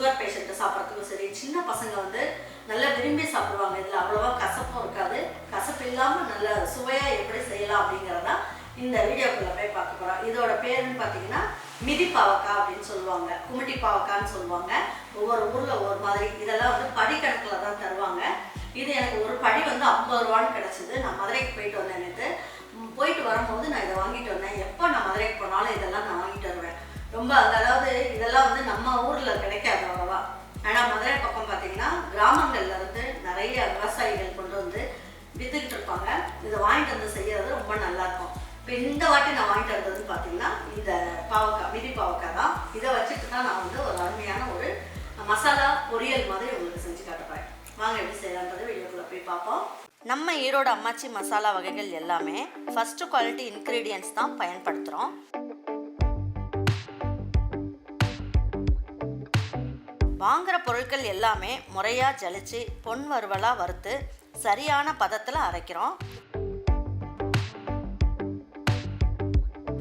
Sugar பேஷண்ட்டை சாப்பிட்றதுக்கும் சரி சின்ன பசங்க வந்து நல்லா விரும்பி சாப்பிடுவாங்க. இதில் அவ்வளோவா கசப்பும் இருக்காது. கசப்பு இல்லாமல் நல்ல சுவையாக எப்படி செய்யலாம் அப்படிங்கிறதா இந்த வீடியோக்குள்ளே போய் பார்க்க போகிறோம் இதோட பேருன்னு பார்த்தீங்கன்னா மிதி பாவக்காய் அப்படின்னு சொல்லுவாங்க. குமிட்டி பாவக்கான்னு சொல்லுவாங்க. ஒவ்வொரு ஊரில் ஒவ்வொரு மாதிரி. இதெல்லாம் வந்து படிக்கணக்கில் தான் தருவாங்க. இது எனக்கு ஒரு படி வந்து ஐம்பது ரூபான்னு கிடச்சிது. நான் மதுரைக்கு போயிட்டு வந்தேன் நேற்று போயிட்டு வரும்போது நான் இதை வாங்கிட்டு வந்தேன். எப்போ நான் மதுரைக்கு போனாலும் இதெல்லாம் நான் வாங்கிட்டு வருவேன். ரொம்ப அந்த செய்யறது ரொம்ப நல்லா இருக்கும் இப்போ இந்த வாட்டி நான் வாங்கிட்டு வந்ததுன்னு பார்த்தீங்கன்னா இந்த பாவக்காய் மிதி பாவக்காய் தான். இதை வச்சுட்டு தான் நான் வந்து ஒரு அருமையான ஒரு மசாலா பொரியல் மாதிரி உங்களுக்கு செஞ்சு காட்டுறேன். வாங்க எப்படி செய்யலான்றது வீடியோக்குள்ளே போய் பார்ப்போம். நம்ம ஈரோடு அம்மாச்சி மசாலா வகைகள் எல்லாமே ஃபஸ்ட்டு குவாலிட்டி இன்க்ரீடியன்ஸ் தான் பயன்படுத்துகிறோம் வாங்குகிற பொருட்கள் எல்லாமே முறையாக ஜலிச்சு பொன் வறுவலாக வறுத்து சரியான பதத்தில் அரைக்கிறோம்.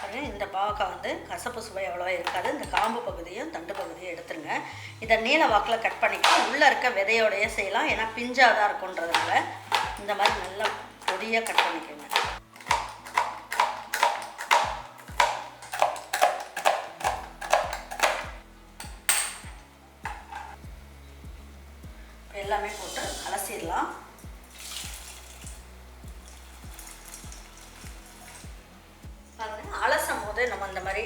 பாருங்க, இந்த பாவக்காய் வந்து கசப்பு சுவை அவ்வளோவா இருக்காது. இந்த காம்பு பகுதியும் தண்டு பகுதியும் எடுத்துருங்க. இதை நீல வாக்கில் கட் பண்ணிக்கலாம் உள்ளே இருக்க விதையோடையே செய்யலாம். ஏன்னா பிஞ்சாக தான் இருக்குன்றதுனால இந்த மாதிரி நல்லா பொடியாக கட் பண்ணிக்கோங்க. எல்லாமே போட்டு அலசிடலாம். நம்ம இந்த மாதிரி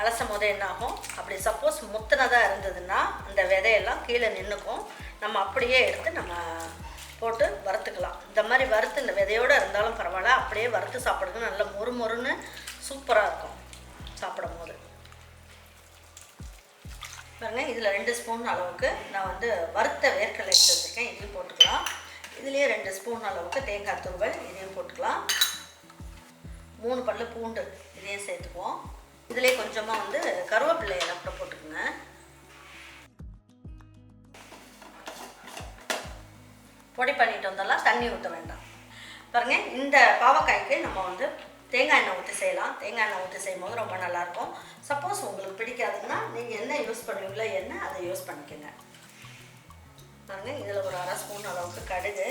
அலசும் போது என்ன ஆகும் அப்படி சப்போஸ் முத்துனதாக இருந்ததுன்னா அந்த விதையெல்லாம் கீழே நின்றுக்கும் நம்ம அப்படியே எடுத்து நம்ம போட்டு வறுத்துக்கலாம். இந்த மாதிரி வறுத்து இந்த விதையோடு இருந்தாலும் பரவாயில்ல. அப்படியே வறுத்து சாப்பிடுங்க நல்ல மொறு மொறுன்னு சூப்பராக இருக்கும் சாப்பிடும் போது பாருங்க இதில் ரெண்டு ஸ்பூன் அளவுக்கு நான் வந்து வறுத்த வேர்க்கடலை எடுத்து வச்சுருக்கேன் இதையும் போட்டுக்கலாம். இதுலேயே ரெண்டு ஸ்பூன் அளவுக்கு தேங்காய் துருவல் இதையும் போட்டுக்கலாம். மூணு பல்லு பூண்டு இதையும் சேர்த்துக்குவோம். இதுலேயே கொஞ்சமாக வந்து கருவேப்பிள்ளை எல்லாம் கூட போட்டுக்கோங்க. பொடி பண்ணிட்டு வந்தாலும் தண்ணி ஊற்ற வேண்டாம். பாருங்க இந்த பாவக்காய்க்கு நம்ம வந்து தேங்காய் எண்ணெய் ஊற்றி செய்யலாம். தேங்காய் எண்ணெய் ஊற்றி செய்யும் போது ரொம்ப நல்லாயிருக்கும். சப்போஸ் உங்களுக்கு பிடிக்காதுன்னா நீங்கள் என்ன யூஸ் பண்ணுவீங்களோ என்ன அதை யூஸ் பண்ணிக்கோங்க. பாருங்க இதில் ஒரு அரை ஸ்பூன் அளவுக்கு கடுகு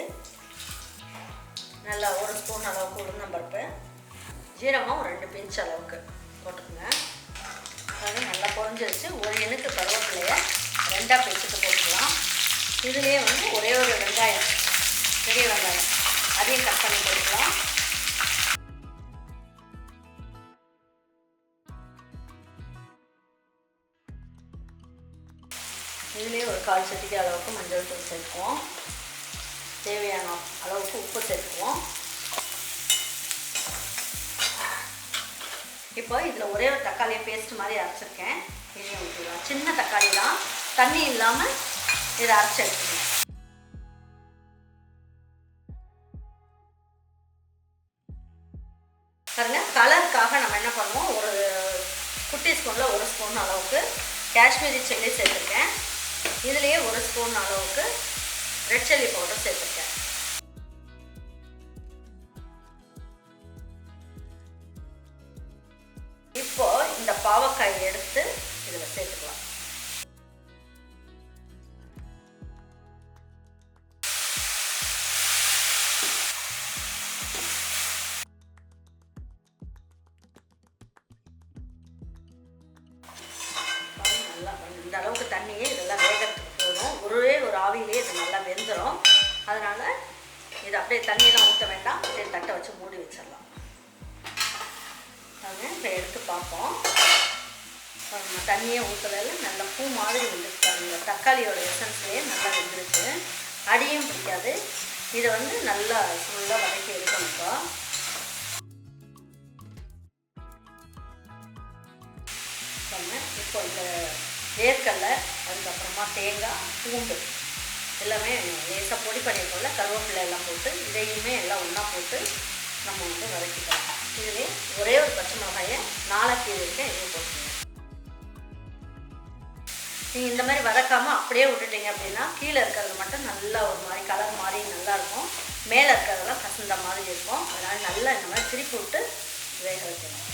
நல்லா ஒரு ஸ்பூன் அளவுக்கு உளுந்தம்பருப்பு ஜீரகம் ஒரு ரெண்டு பிஞ்ச் அளவுக்கு போட்டுக்கோங்க. அது நல்லா பொறிஞ்சிருச்சு ஒரு இனுக்கு கருவேப்பிலையை ரெண்டாக பிரிச்சுட்டு போட்டுக்கலாம். இதுலேயே வந்து ஒரே ஒரு வெங்காயம் பெரிய வெங்காயம். அதையும் கட் பண்ணி போட்டுக்கலாம். இதுலேயே ஒரு கால் சட்டிக்கு அளவுக்கு மஞ்சள் தூள் சேர்க்குவோம் தேவையான அளவுக்கு உப்பு சேர்க்குவோம் இப்போ இதில் ஒரே ஒரு தக்காளியை பேஸ்ட் மாதிரி அரைச்சிருக்கேன். இதையும் ஊற்றிடலாம் சின்ன தக்காளி தான். தண்ணி இல்லாமல் இதை அரைச்சி எடுத்துக்கணும். பாருங்க கலருக்காக நம்ம என்ன பண்ணுவோம்? ஒரு குட்டி ஸ்பூனில் ஒரு ஸ்பூன் அளவுக்கு காஷ்மீரி சில்லி சேர்த்துருக்கேன். இதுலேயே ஒரு ஸ்பூன் அளவுக்கு ரெட் சில்லி பவுடர் சேர்த்துருக்கேன். மிளகாய் எடுத்து இதில் சேர்த்துக்கலாம். நல்லா இந்த அளவுக்கு தண்ணியே இதெல்லாம் வேகிறதுக்கு போகணும் ஒரே ஒரு ஆவியிலே இது நல்லா வெந்துடும் அதனால் இது அப்படியே தண்ணியெல்லாம் ஊற்ற வேண்டாம். அப்படியே தட்டை வச்சு மூடி வச்சிடலாம். அது இப்போ எடுத்து பார்ப்போம். தண்ணியே ஊற்றுறதுல நல்ல பூ மாதிரி வந்துருக்கு பாருங்க. தக்காளியோட எசன்ஸ்லேயே நல்லா வெந்துருச்சு அடியும் பிடிக்காது. இதை வந்து நல்லா ஃபுல்லாக வதக்கி எடுக்கணும் இப்போ. இப்போ இந்த வேர்க்கடலை அதுக்கப்புறமா தேங்காய் பூண்டு எல்லாமே லேசாக பொடி பண்ணியிருக்கோம்ல கருவேப்பிலை எல்லாம் போட்டு இதையுமே எல்லாம் ஒன்றா போட்டு நம்ம வந்து வதக்கிக்கலாம். இதுவே ஒரே ஒரு பச்சை மிளகாயை நாளைக்கு இருக்கேன் நீங்கள் இந்த மாதிரி வதக்காமல் அப்படியே விட்டுட்டீங்க அப்படின்னா கீழே இருக்கிறது மட்டும் நல்லா ஒரு மாதிரி கலர் மாதிரி நல்லா இருக்கும். மேலே இருக்கிறதெல்லாம் கசந்த மாதிரி இருக்கும். அதனால் நல்லா இந்த மாதிரி திருப்பி விட்டு வேக வைக்கணும்.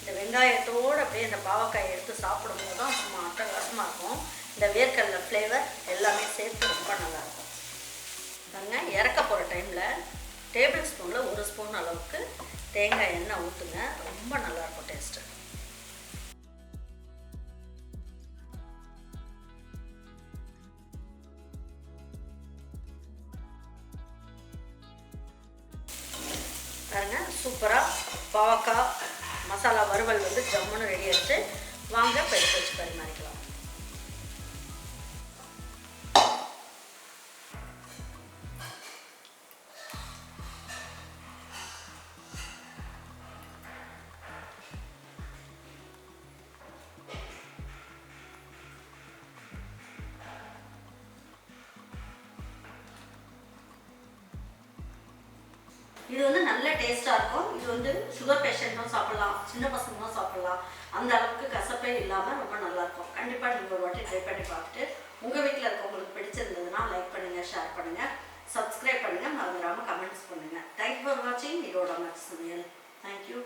இந்த வெங்காயத்தோடு அப்படியே இந்த பாவக்காயை எடுத்து சாப்பிடும்போது தான் சும்மா அட்டகாசமாக இருக்கும். இந்த வேர்க்கடலை ஃப்ளேவர் எல்லாமே சேர்த்து ரொம்ப நல்லாயிருக்கும் பாருங்க இறக்க போகிற டைமில் டேபிள் ஸ்பூனில் ஒரு ஸ்பூன் அளவுக்கு தேங்காய் எண்ணெய் ஊற்றுங்க ரொம்ப நல்லாயிருக்கும் டேஸ்ட்டு பாருங்க. சூப்பராக பாவக்காய் மசாலா வறுவல் வந்து ஜம்முன்னு ரெடி ஆகிடுச்சு வாங்க பெருத்து வச்சு பரிமாறிக்கலாம். இது வந்து நல்ல டேஸ்ட்டாக இருக்கும். இது வந்து சுகர் பேஷண்ட்டும் சாப்பிடலாம். சின்ன பசங்களும் சாப்பிடலாம். அந்த அளவுக்கு கசப்பே இல்லாமல் ரொம்ப நல்லாயிருக்கும் கண்டிப்பாக நீங்கள் ஒரு வாட்டி ட்ரை பண்ணி பார்த்துட்டு உங்கள் வீட்டில் இருக்கவங்களுக்கு பிடிச்சிருந்ததுன்னா லைக் பண்ணுங்கள் ஷேர் பண்ணுங்கள் சப்ஸ்கிரைப் பண்ணுங்கள் மறந்துடாமல் கமெண்ட்ஸ் பண்ணுங்கள் தேங்க்யூ ஃபார் வாட்சிங் இதோட மச் சமையல் தேங்க்யூ